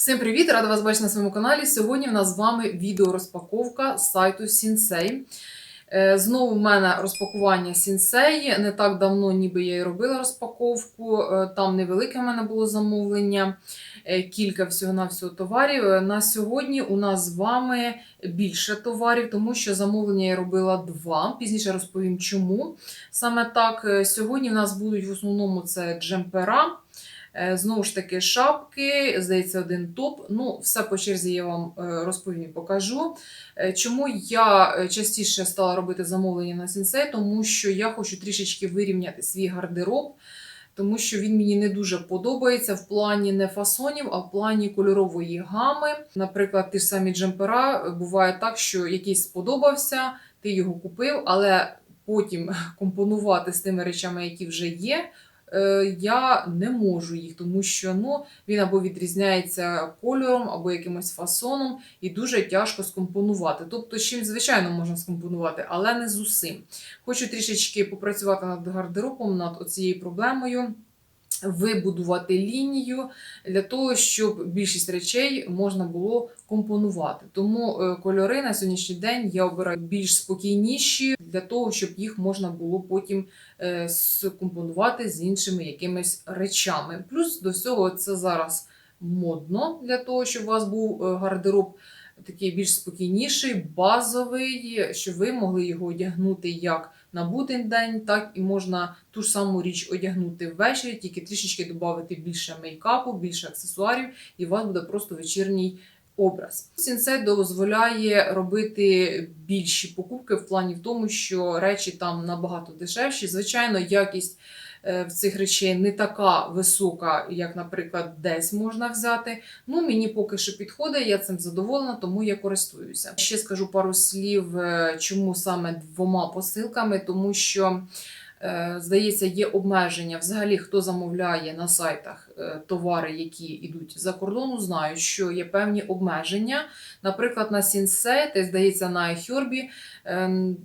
Всім привіт! Рада вас бачити на своєму каналі. Сьогодні в нас з вами відеорозпаковка з сайту Sensei. Е, Знову в мене розпакування Sensei. Не так давно, ніби я і робила розпаковку. Е, Там невелике в мене було замовлення, е, кілька всього-навсього товарів. На сьогодні у нас з вами більше товарів, тому що замовлення я робила два. Пізніше розповім чому. Саме так, сьогодні в нас будуть в основному це джемпера. Е, Знову ж таки, шапки, здається, один топ. Ну, все по черзі я вам е, розповім і покажу. Е, Чому я частіше стала робити замовлення на сенсей? Тому що я хочу трішечки вирівняти свій гардероб, тому що він мені не дуже подобається в плані не фасонів, а в плані кольорової гами. Наприклад, ті ж самі джемпера буває так, що якийсь сподобався, ти його купив, але потім компонувати з тими речами, які вже є я не можу їх, тому що ну, він або відрізняється кольором, або якимось фасоном, і дуже тяжко скомпонувати. Тобто, чим, звичайно, можна скомпонувати, але не з усім. Хочу трішечки попрацювати над гардеробом, над оцією проблемою. Вибудувати лінію для того, щоб більшість речей можна було компонувати. Тому е, кольори на сьогоднішній день я обираю більш спокійніші для того, щоб їх можна було потім е, скомпонувати з іншими якимись речами. Плюс до всього це зараз модно для того, щоб у вас був е, гардероб такий більш спокійніший, базовий, щоб ви могли його одягнути як на будень день, так і можна ту ж саму річ одягнути ввечері, тільки трішечки додати більше мейкапу, більше аксесуарів, і у вас буде просто вечірній образ. Сінсей дозволяє робити більші покупки в плані в тому, що речі там набагато дешевші. Звичайно, якість в цих речей не така висока, як, наприклад, десь можна взяти. Ну, мені поки що підходить, я цим задоволена, тому я користуюся. Ще скажу пару слів, е, чому саме двома посилками, тому що. е, Здається, є обмеження. Взагалі, хто замовляє на сайтах е, товари, які йдуть за кордону, знають, що є певні обмеження. Наприклад, на Сінсей, здається, на iHerb, ем,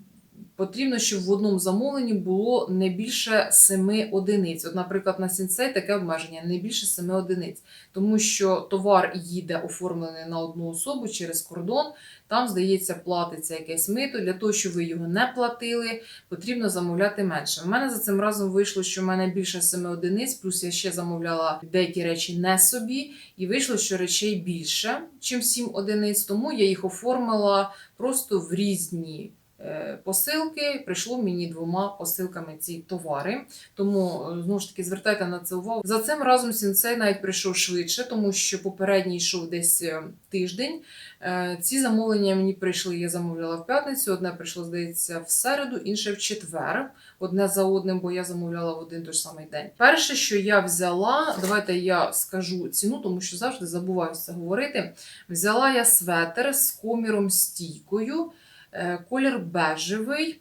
потрібно, щоб в одному замовленні було не більше 7 одиниць. От, наприклад, на Сінсей таке обмеження не більше 7 одиниць, тому що товар їде оформлений на одну особу через кордон. Там, здається, платиться якесь мито. Для того, щоб ви його не платили, потрібно замовляти менше. У мене за цим разом вийшло, що в мене більше 7 одиниць, плюс я ще замовляла деякі речі не собі, і вийшло, що речей більше, ніж 7 одиниць, тому я їх оформила просто в різні. Е, Посилки прийшло мені двома посилками ці товари, тому е, знову ж таки звертайте на це увагу. За цим разом сінцей навіть прийшов швидше, тому що попередній йшов десь е, тиждень. Ці замовлення мені прийшли. Я замовляла в п'ятницю. Одне прийшло, здається, в середу, інше в четвер. Одне за одним, бо я замовляла в один той самий день. Перше, що я взяла, давайте я скажу ціну, тому що завжди забуваю це говорити. Взяла я светер з коміром стійкою, колір бежевий.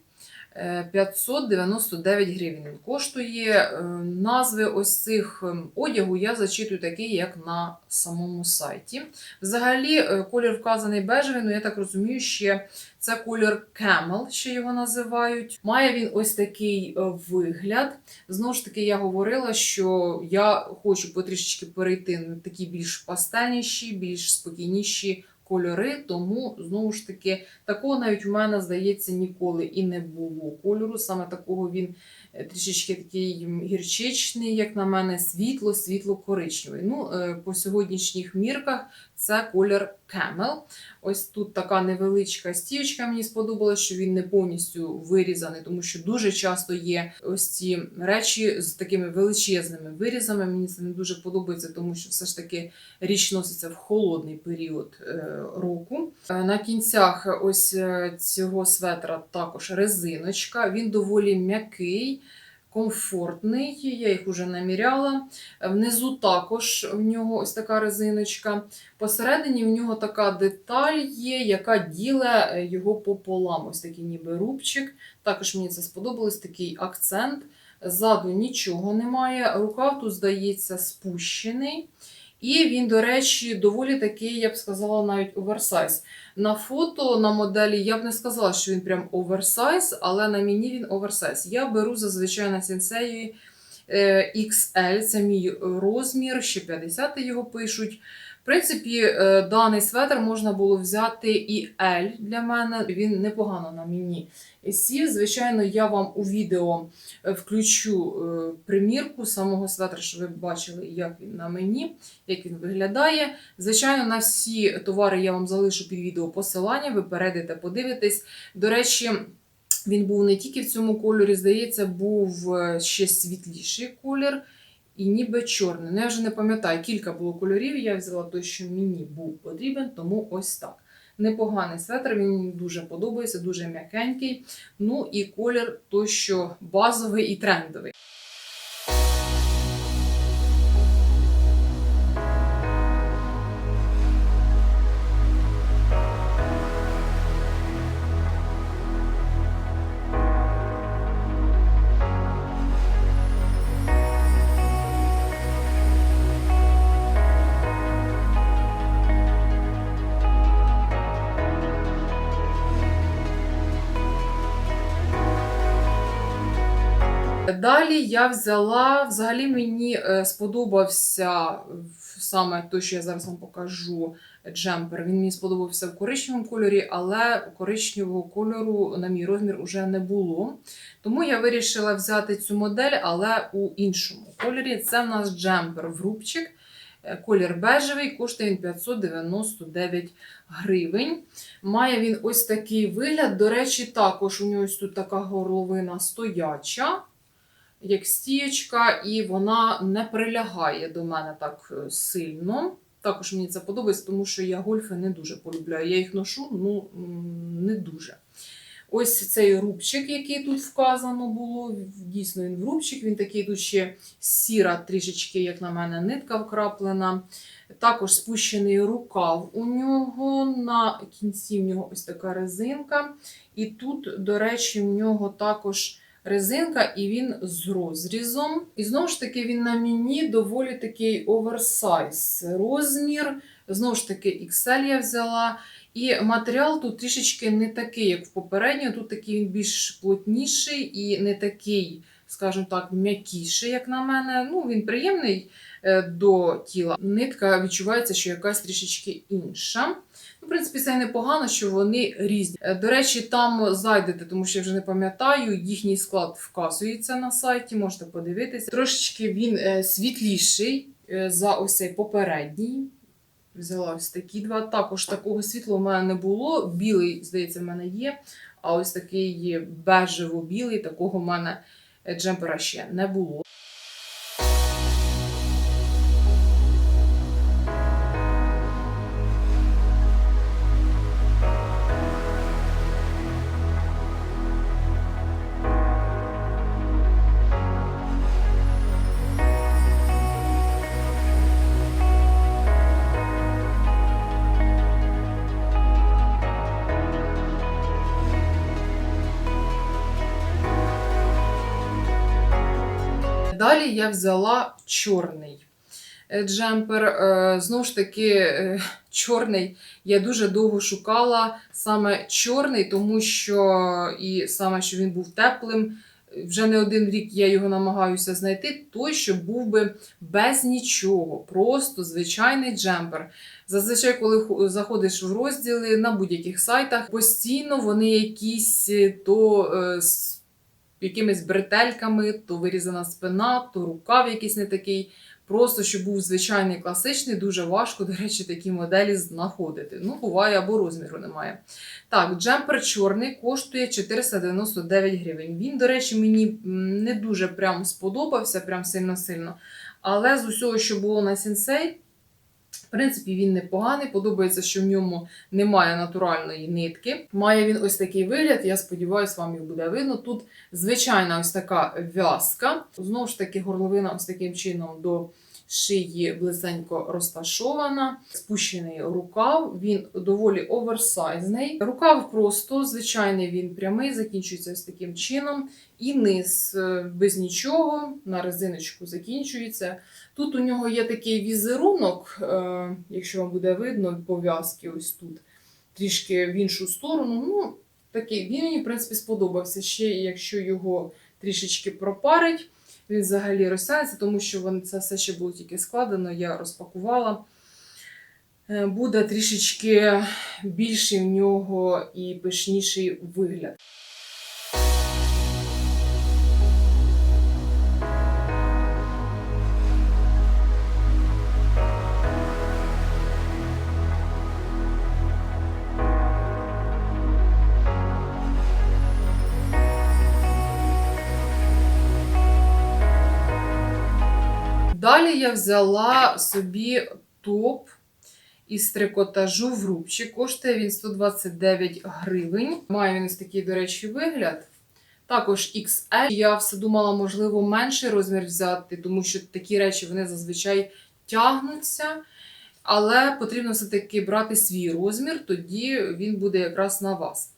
е, 599 гривень він коштує. Е, Назви ось цих одягу я зачитую такі, як на самому сайті. Взагалі, е, колір вказаний бежевий, ну я так розумію, ще це колір Camel, ще його називають. Має він ось такий е, вигляд. Знову ж таки, я говорила, що я хочу потрішечки перейти на такі більш пастельніші, більш спокійніші кольори. Тому, знову ж таки, такого навіть у мене, здається, ніколи і не було кольору. Саме такого він е, трішечки такий гірчичний, як на мене, світло, світло-коричневий. Ну, е, по сьогоднішніх мірках це колір Camel. Ось тут така невеличка стічка. Мені сподобалось, що він не повністю вирізаний, тому що дуже часто є ось ці речі з такими величезними вирізами. Мені це не дуже подобається, тому що все ж таки річ носиться в холодний період е, року. Е, На кінцях ось е, цього светра також резиночка. Він доволі м'який. Комфортний, я їх уже наміряла. Внизу також в нього ось така резиночка. Посередині в нього така деталь є, яка діле е, його пополам. Ось такий ніби рубчик. Також мені це сподобалось, такий акцент. Ззаду нічого немає. Рукав тут, здається, спущений. І він, до речі, доволі такий, я б сказала, навіть оверсайз. На фото, на моделі я б не сказала, що він прям оверсайз, але на мені він оверсайз. Я беру зазвичай на сенсеї е, XL, це мій розмір, ще 50 його пишуть. Принципі, е, даний светр можна було взяти і L для мене. Він непогано на мені сів. Звичайно, я вам у відео е, включу е, примірку самого светра, щоб ви бачили, як він на мені, як він виглядає. Звичайно, на всі товари я вам залишу під відео посилання, ви перейдете, подивитесь. До речі, він був не тільки в цьому кольорі, здається, був ще світліший колір. І ніби чорний. Ну, я вже не пам'ятаю, кілька було кольорів. Я взяла той, що мені був потрібен, тому ось так. Непоганий светр, він мені дуже подобається, дуже м'якенький. Ну і колір той, що базовий і трендовий. Далі я взяла, взагалі мені е, сподобався саме той, що я зараз вам покажу, джемпер. Він мені сподобався в коричневому кольорі, але коричневого кольору на мій розмір уже не було. Тому я вирішила взяти цю модель, але у іншому кольорі. Це в нас джемпер в рубчик. Е, Колір бежевий, коштує він 599 гривень. Має він ось такий вигляд. До речі, також у нього ось тут така горловина стояча, як стієчка, і вона не прилягає до мене так е, сильно. Також мені це подобається, тому що я гольфи не дуже полюбляю. Я їх ношу, ну не дуже. Ось цей рубчик, який тут вказано було. Дійсно, він рубчик. Він такий тут ще сіра, трішечки, як на мене, нитка вкраплена. Також спущений рукав у нього. На кінці в нього ось така резинка. І тут, до речі, в нього також резинка, і він з розрізом. І знову ж таки, він на мені доволі такий оверсайз розмір. Знову ж таки, XL я взяла. І матеріал тут трішечки не такий, як в попередньому. Тут такий він більш плотніший і не такий, скажімо так, м'якіший, як на мене. Ну, він приємний е, до тіла. Нитка відчувається, що якась трішечки інша. Ну, В принципі, це непогано, що вони різні. Е, До речі, там зайдете, тому що я вже не пам'ятаю, їхній склад вказується на сайті, можете подивитися. Трошечки він е, світліший е, за ось цей попередній. Взяла ось такі два. Також такого світла в мене не було. Білий, здається, в мене є. А ось такий бежево-білий, такого в мене джемпера ще не було. Далі я взяла чорний е, джемпер. Е, Знову ж таки, е, чорний я дуже довго шукала саме чорний, тому що і саме що він був теплим. Вже не один рік я його намагаюся знайти, той, що був би без нічого, просто звичайний джемпер. Зазвичай, коли заходиш в розділи на будь-яких сайтах, постійно вони якісь то якимись бретельками, то вирізана спина, то рукав якийсь не такий. Просто щоб був звичайний класичний, дуже важко, до речі, такі моделі знаходити. Ну, буває, або розміру немає. Так, джемпер чорний коштує 499 гривень. Він, до речі, мені не дуже прям сподобався, прям сильно-сильно. Але з усього, що було на сенсей, в принципі, він непоганий. Подобається, що в ньому немає натуральної нитки. Має він ось такий вигляд. Я сподіваюся, вам його буде видно. Тут звичайна ось така в'язка. Знову ж таки, горловина ось таким чином до шиї близенько розташована. Спущений рукав, він доволі оверсайзний. Рукав просто звичайний, він прямий, закінчується ось таким чином. І низ е, без нічого, на резиночку закінчується. Тут у нього є такий візерунок, е, якщо вам буде видно, пов'язки ось тут, трішки в іншу сторону. Ну, такий, він мені, в принципі, сподобався. Ще якщо його трішечки пропарить, він взагалі розтягнеться, тому що вони, це все ще було тільки складено, я розпакувала. е, буде трішечки більший в нього і пишніший вигляд. Я взяла собі топ із трикотажу в рубчі. Коштує він 129 гривень. Має він ось такий, до речі, вигляд. Також XL. Я все думала, можливо, менший розмір взяти, тому що такі речі вони зазвичай тягнуться. Але потрібно все-таки брати свій розмір, тоді він буде якраз на вас.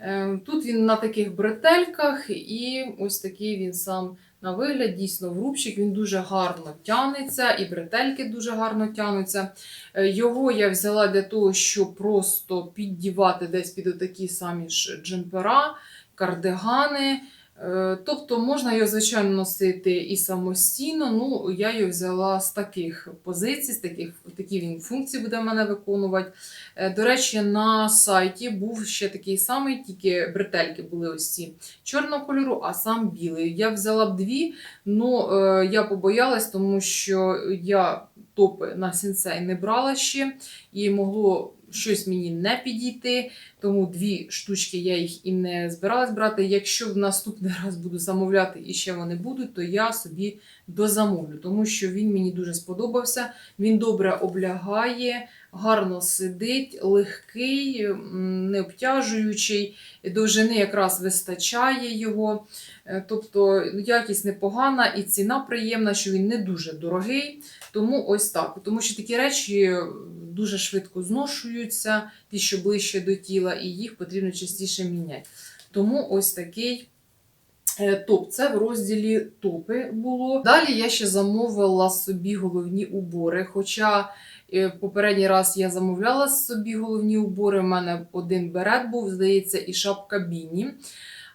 Е, Тут він на таких бретельках, і ось такий він сам на вигляд, дійсно, врубчик він дуже гарно тянеться, і бретельки дуже гарно тягнуться. Е, Його я взяла для того, щоб просто піддівати десь під отакі самі ж джемпера, кардигани. Е, Тобто можна його, звичайно, носити і самостійно. Ну, я його взяла з таких позицій, з таких такі він функції буде в мене виконувати. Е, До речі, на сайті був ще такий самий, тільки бретельки були ось ці чорного кольору, а сам білий. Я взяла б дві, але я побоялась, тому що я топи на сінсей не брала ще, і могло щось мені не підійти. Тому дві штучки я їх і не збиралась брати. Якщо в наступний раз буду замовляти і ще вони будуть, то я собі дозамовлю, тому що він мені дуже сподобався. Він добре облягає, гарно сидить, легкий, не обтяжуючий, довжини якраз вистачає його. Е, Тобто якість непогана і ціна приємна, що він не дуже дорогий. Тому ось так. Тому що такі речі дуже швидко зношуються, ті, що ближче до тіла, і їх потрібно частіше міняти. Тому ось такий е, топ. Це в розділі топи було. Далі я ще замовила собі головні убори. Хоча е, попередній раз я замовляла собі головні убори, у мене один берет був, здається, і шапка Біні.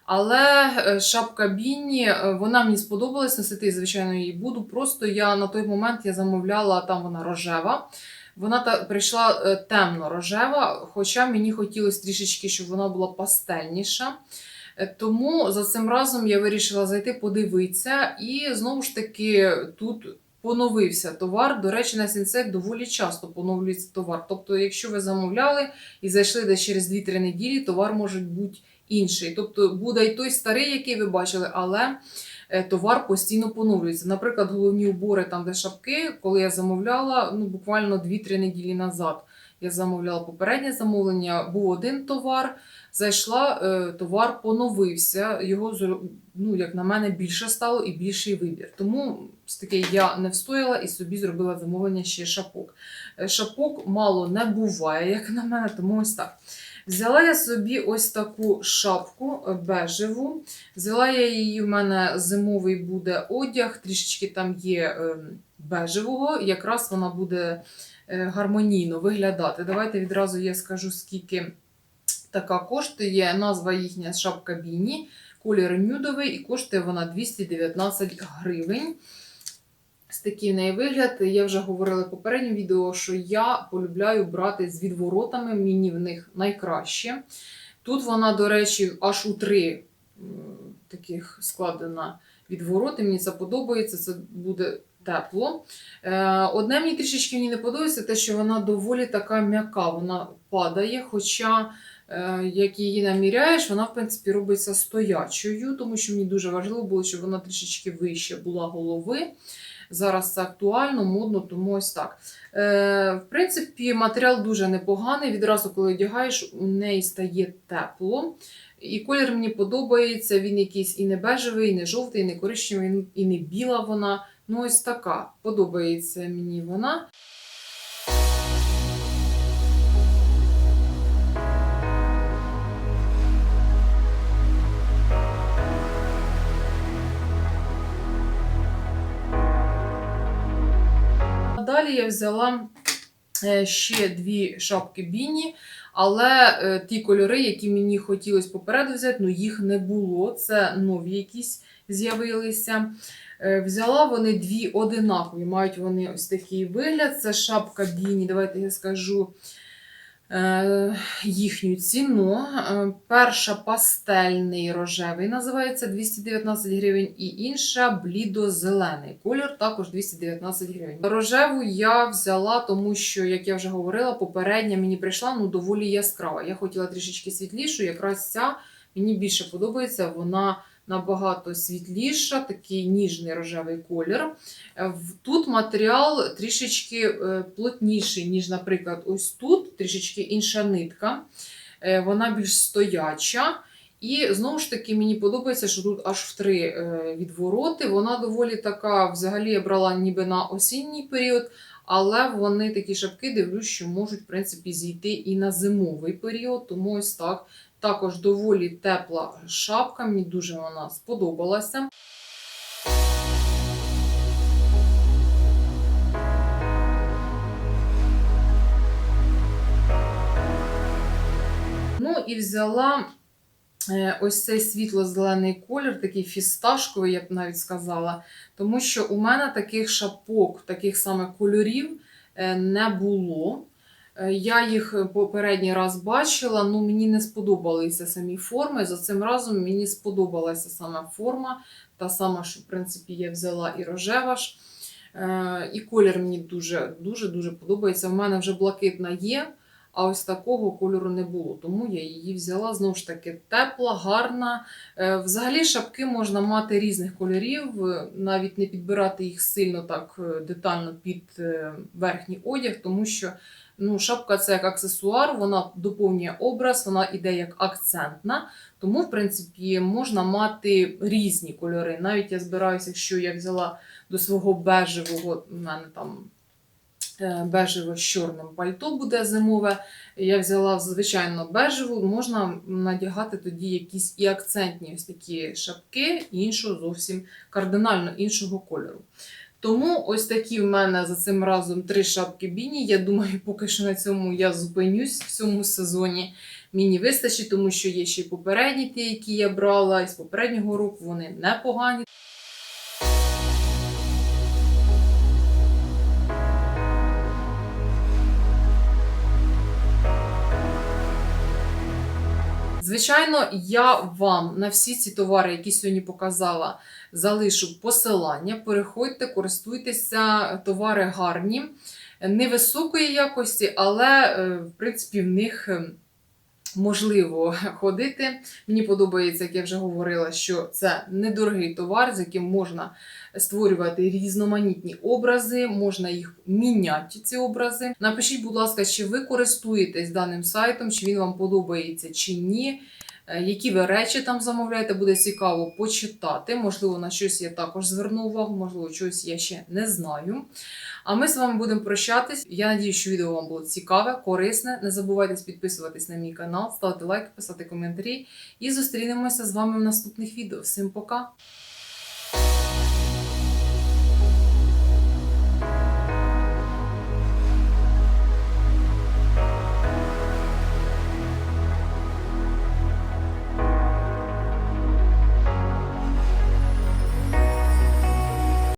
Але е, шапка Біні, е, вона мені сподобалась, носити, звичайно, її буду. Просто я на той момент я замовляла, там вона рожева. Вона та прийшла е, темно-рожева, хоча мені хотілося трішечки, щоб вона була пастельніша. Тому за цим разом я вирішила зайти подивитися, і знову ж таки тут поновився товар. До речі, на сінсек доволі часто поновлюється товар. Тобто, якщо ви замовляли і зайшли десь через 2-3 неділі, товар може бути інший. Тобто буде й той старий, який ви бачили, але е, товар постійно поновлюється. Наприклад, головні убори, там де шапки, коли я замовляла, ну буквально 2-3 неділі назад. Я замовляла попереднє замовлення, був один товар, зайшла, е, товар поновився. Його ну, як на мене, більше стало і більший вибір. Тому таки я не встояла і собі зробила замовлення ще шапок. Е, Шапок мало не буває, як на мене, тому ось так. Взяла я собі ось таку шапку е, бежеву. Взяла я її, в мене зимовий буде одяг, трішечки там є ем, бежевого, якраз вона буде е, гармонійно виглядати. Давайте відразу я скажу, скільки така коштує. Назва їхня шапка Біні, колір нюдовий, і коштує вона 219 гривень. Ось такий неї вигляд. Я вже говорила в попередньому відео, що я полюбляю брати з відворотами, мені в них найкраще. Тут вона, до речі, аж у три таких складена відвороти. Мені це подобається, це буде тепло. Е, Одне мені трішечки мені не подобається, те, що вона доволі така м'яка, вона падає. Хоча, е, як її наміряєш, вона, в принципі, робиться стоячою, тому що мені дуже важливо було, щоб вона трішечки вище була голови. Зараз це актуально, модно, тому ось так. Е, в принципі, матеріал дуже непоганий. Відразу, коли одягаєш, у неї стає тепло. І колір мені подобається. Він якийсь і не бежевий, і не жовтий, і не коричневий, і не біла вона. Ну, ось така. Подобається мені вона. Далі я взяла е, ще дві шапки Біні, але е, ті кольори, які мені хотілося попереду взяти, ну їх не було. Це нові якісь. з'явилися. Е, Взяла вони дві одинакові, мають вони ось такий вигляд. Це шапка Біні. Давайте я скажу е, їхню ціну. Е, Перша пастельний рожевий називається 219 гривень, і інша блідо-зелений. Колір також 219 гривень. Рожеву я взяла, тому що, як я вже говорила, попередня мені прийшла ну, доволі яскрава. Я хотіла трішечки світлішу, якраз ця мені більше подобається. Вона набагато світліша, такий ніжний рожевий колір. Е, Тут матеріал трішечки е, плотніший, ніж, наприклад, ось тут, трішечки інша нитка. Е, Вона більш стояча. І знову ж таки, мені подобається, що тут аж в три відвороти. Вона доволі така, взагалі, я брала ніби на осінній період, але вони такі шапки, дивлюсь, що можуть, в принципі, зійти і на зимовий період. Тому ось так. Також доволі тепла шапка, мені дуже вона сподобалася. Ну і взяла ось цей світло-зелений колір, такий фісташковий, я б навіть сказала. Тому що у мене таких шапок, таких саме кольорів е, не було. Е, Я їх попередній раз бачила, ну мені не сподобалися самі форми. За цим разом мені сподобалася саме форма, та сама, що в принципі я взяла і рожева. Е, І колір мені дуже дуже дуже подобається. У мене вже блакитна є, а ось такого кольору не було. Тому я її взяла знову ж таки тепла, гарна. Е, Взагалі шапки можна мати різних кольорів, е, навіть не підбирати їх сильно так е, детально під верхній одяг, тому що ну, шапка це як аксесуар, вона доповнює образ, вона іде як акцентна. Тому, в принципі, можна мати різні кольори. Навіть я збираюся, якщо я взяла до свого бежевого, у мене там е, бежеве з чорним пальто буде зимове. Я взяла звичайно бежеву, можна надягати тоді якісь і акцентні ось такі шапки іншого зовсім кардинально іншого кольору. Тому ось такі в мене за цим разом три шапки біні. Я думаю, поки що на цьому я зупинюсь в цьому сезоні. Мені вистачить, тому що є ще й попередні ті, які я брала із попереднього року. Вони непогані. Звичайно, я вам на всі ці товари, які сьогодні показала, залишу посилання. Переходьте, користуйтеся, товари гарні, невисокої якості, але е, в принципі в них. Можливо ходити. Мені подобається, як я вже говорила, що це недорогий товар, з яким можна створювати різноманітні образи, можна їх міняти, ці образи. Напишіть, будь ласка, чи ви користуєтесь даним сайтом, чи він вам подобається, чи ні. Е, Які ви речі там замовляєте, буде цікаво почитати. Можливо, на щось я також зверну увагу, можливо, щось я ще не знаю. А ми з вами будемо прощатись. Я надію, що відео вам було цікаве, корисне. Не забувайте підписуватись на мій канал, ставити лайки, писати коментарі. І зустрінемося з вами в наступних відео. Всім пока!